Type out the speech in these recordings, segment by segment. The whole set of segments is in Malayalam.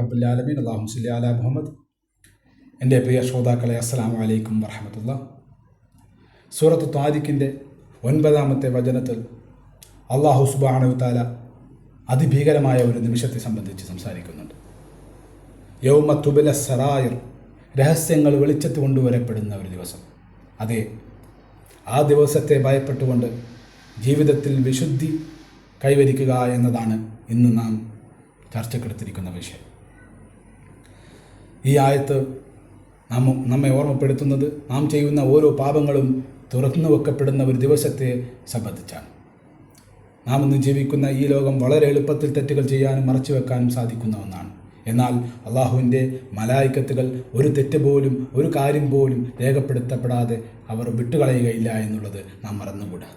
റബ്ബുല്ലാലമീൻ അള്ളാഹു സുല്ലി അല മുഹമ്മദ്. എന്റെ പ്രിയ ശ്രോതാക്കളെ അസ്സാം വലൈക്കും വർഹമത്തുള്ള സൂറത്ത് താരിഖിന്റെ ഒൻപതാമത്തെ വചനത്തിൽ അള്ളാഹു സുബാണു താല അതിഭീകരമായ ഒരു നിമിഷത്തെ സംബന്ധിച്ച് സംസാരിക്കുന്നുണ്ട്. യൗമ തുബില സറായർ രഹസ്യങ്ങൾ വെളിച്ചത്ത് കൊണ്ടുവരപ്പെടുന്ന ഒരു ദിവസം. അതെ ആ ദിവസത്തെ ഭയപ്പെട്ടുകൊണ്ട് ജീവിതത്തിൽ വിശുദ്ധി കൈവരിക്കുക എന്നതാണ് ഇന്ന് നാം ചർച്ചക്കെടുത്തിരിക്കുന്ന വിഷയം. ഈ ആയത്ത് നാം നമ്മെ ഓർമ്മപ്പെടുത്തുന്നത് നാം ചെയ്യുന്ന ഓരോ പാപങ്ങളും തുറന്നു വെക്കപ്പെടുന്ന ഒരു ദിവസത്തെ സംബന്ധിച്ചാണ് നാം ഇന്ന് ജീവിക്കുന്ന ഈ ലോകം വളരെ എളുപ്പത്തിൽ തെറ്റുകൾ ചെയ്യാനും മറച്ചു വെക്കാനും സാധിക്കുന്ന ഒന്നാണ്. എന്നാൽ അള്ളാഹുവിന്റെ മലായിക്കത്തുകൾ ഒരു തെറ്റ് പോലും ഒരു കാര്യം പോലും രേഖപ്പെടുത്തപ്പെടാതെ അവർ വിട്ടുകളയുകയില്ല എന്നുള്ളത് നാം മറന്നുകൂടാ.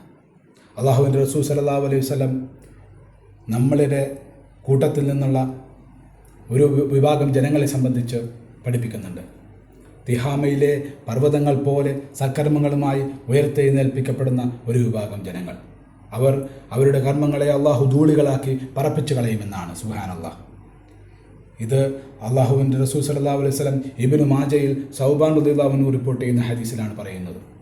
അള്ളാഹുവിന്റെ റസൂ സല്ലാ അലൈഹി വല്ലം നമ്മളുടെ കൂട്ടത്തിൽ നിന്നുള്ള ഒരു വിഭാഗം ജനങ്ങളെ സംബന്ധിച്ച് പഠിപ്പിക്കുന്നുണ്ട്. തിഹാമയിലെ പർവതങ്ങൾ പോലെ സൽക്കർമ്മങ്ങളുമായി ഉയർത്തെഴുന്നേൽപ്പിക്കപ്പെടുന്ന ഒരു വിഭാഗം ജനങ്ങൾ. അവർ അവരുടെ കർമ്മങ്ങളെ അള്ളാഹു ധൂളികളാക്കി പറപ്പിച്ചു കളയുമെന്നാണ്. സുഹാൻ അള്ളാഹ് ഇത് അള്ളാഹുവിന്റെ റസൂൽ സല്ലാ അലൈഹി സ്വലം ഇബിനു മാജയിൽ സൗബാൻ ഉദ്ദാവിനു റിപ്പോർട്ട് ചെയ്യുന്ന ഹദീസിലാണ് പറയുന്നത്.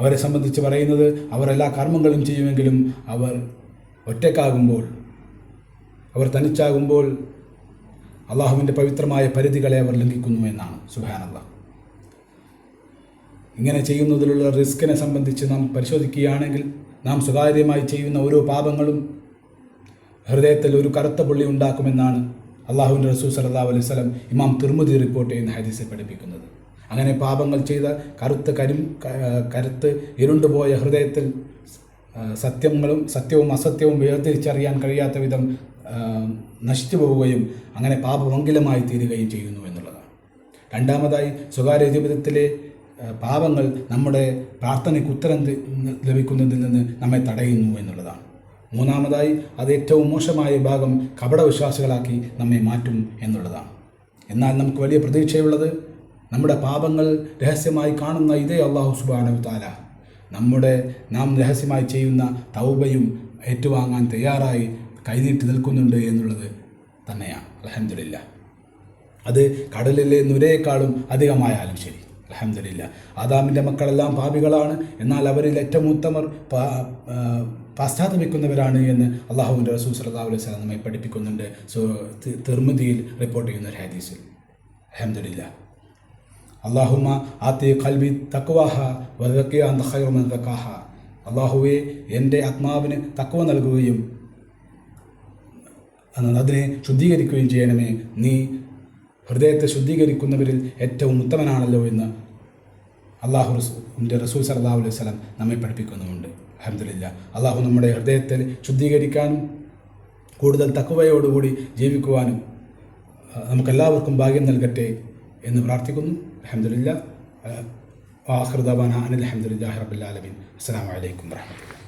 അവരെ സംബന്ധിച്ച് പറയുന്നത് അവർ എല്ലാ കർമ്മങ്ങളും ചെയ്യുമെങ്കിലും അവർ ഒറ്റക്കാകുമ്പോൾ അവർ തനിച്ചാകുമ്പോൾ അള്ളാഹുവിന്റെ പവിത്രമായ പരിധികളെ അവർ ലംഘിക്കുന്നു എന്നാണ്. സുഹാനല്ല ഇങ്ങനെ ചെയ്യുന്നതിലുള്ള റിസ്കിനെ സംബന്ധിച്ച് നാം പരിശോധിക്കുകയാണെങ്കിൽ നാം സ്വകാര്യമായി ചെയ്യുന്ന ഓരോ പാപങ്ങളും ഹൃദയത്തിൽ ഒരു കറുത്ത പുള്ളി ഉണ്ടാക്കുമെന്നാണ് അള്ളാഹുവിന്റെ റസൂൽ സല്ലാ അലൈഹി സ്വലം ഇമാം തിർമുദി റിപ്പോർട്ട് ചെയ്യുന്ന ഹദീസിൽ പഠിപ്പിക്കുന്നത്. അങ്ങനെ പാപങ്ങൾ ചെയ്ത കറുത്ത കരിം കരുത്ത് ഇരുണ്ടുപോയ ഹൃദയത്തിൽ സത്യങ്ങളും സത്യവും അസത്യവും വേർതിരിച്ചറിയാൻ കഴിയാത്ത വിധം നശിച്ചു പോവുകയും അങ്ങനെ പാപമംഗലമായി തീരുകയും ചെയ്യുന്നു എന്നുള്ളതാണ്. രണ്ടാമതായി സ്വകാര്യ ജീവിതത്തിലെ പാപങ്ങൾ നമ്മുടെ പ്രാർത്ഥനയ്ക്ക് ഉത്തരം ലഭിക്കുന്നതിൽ നിന്ന് നമ്മെ തടയുന്നു എന്നുള്ളതാണ്. മൂന്നാമതായി അത് ഏറ്റവും മോശമായ ഭാഗം കപടവിശ്വാസികളാക്കി നമ്മെ മാറ്റും എന്നുള്ളതാണ്. എന്നാൽ നമുക്ക് വലിയ പ്രതീക്ഷയുള്ളത് നമ്മുടെ പാപങ്ങൾ രഹസ്യമായി കാണുന്ന ഇതേ അള്ളാഹു സുബാനു താല നമ്മുടെ നാം രഹസ്യമായി ചെയ്യുന്ന തൗബയും ഏറ്റുവാങ്ങാൻ തയ്യാറായി കൈനീട്ടി നിൽക്കുന്നുണ്ട് എന്നുള്ളത് തന്നെയാണ്. അലഹമില്ല അത് കടലിലെ നുരയേക്കാളും അധികമായാലും ശരി. അലഹമില്ല ആദാമിന്റെ മക്കളെല്ലാം പാപികളാണ്. എന്നാൽ അവരിൽ ഏറ്റവും ഉത്തമർ പശ്ചാത്തപിക്കുന്നവരാണ് എന്ന് അള്ളാഹുവിന്റെ റസൂൽ സല്ലാ അലൈഹി സ്വലം നമ്മെ പഠിപ്പിക്കുന്നുണ്ട്. സോ തിർമുദിയിൽ റിപ്പോർട്ട് ചെയ്യുന്ന ഒരു ഹദീസിൽ. അലഹമില്ല അള്ളാഹുമ ആത്തി കൽബി തക്വാഹ വതക്കിയ ഖൈറുമൻ തക്കാഹ. അള്ളാഹുവെ എന്റെ ആത്മാവിന് തക്വ നൽകുകയും അതിനെ ശുദ്ധീകരിക്കുകയും ചെയ്യണമേ. നീ ഹൃദയത്തെ ശുദ്ധീകരിക്കുന്നവരിൽ ഏറ്റവും ഉത്തമനാണല്ലോ എന്ന് അള്ളാഹു റസൂന്റെ റസൂൽ സലാഹു അലൈഹി സ്വലം നമ്മെ പഠിപ്പിക്കുന്നുമുണ്ട്. അഹമ്മദില്ല അള്ളാഹു നമ്മുടെ ഹൃദയത്തെ ശുദ്ധീകരിക്കാനും കൂടുതൽ തക്കവയോടുകൂടി ജീവിക്കുവാനും നമുക്കെല്ലാവർക്കും ഭാഗ്യം നൽകട്ടെ എന്ന് പ്രാർത്ഥിക്കുന്നു. അഹമ്മദില്ല ആഹൃദാൻ അനിൽ അഹമ്മദില്ലാ റബുല്ലാലമീൻ അസ്സാം വലൈക്കും വാഹമത്തുള്ള